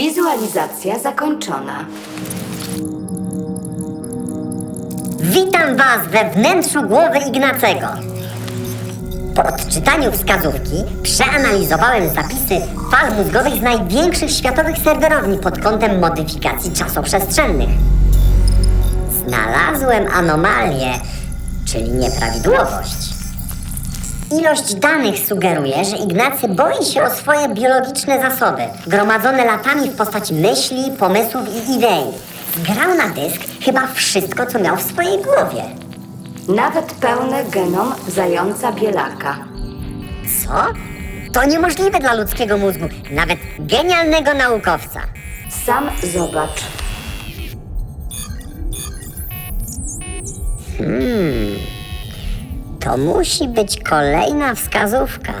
Wizualizacja zakończona. Witam Was we wnętrzu głowy Ignacego. Po odczytaniu wskazówki przeanalizowałem zapisy fal mózgowych z największych światowych serwerowni pod kątem modyfikacji czasoprzestrzennych. Znalazłem anomalię, czyli nieprawidłowość. Ilość danych sugeruje, że Ignacy boi się o swoje biologiczne zasoby, gromadzone latami w postaci myśli, pomysłów i idei. Zgrał na dysk chyba wszystko, co miał w swojej głowie. Nawet pełny genom zająca bielaka. Co? To niemożliwe dla ludzkiego mózgu, nawet genialnego naukowca. Sam zobacz. To musi być kolejna wskazówka.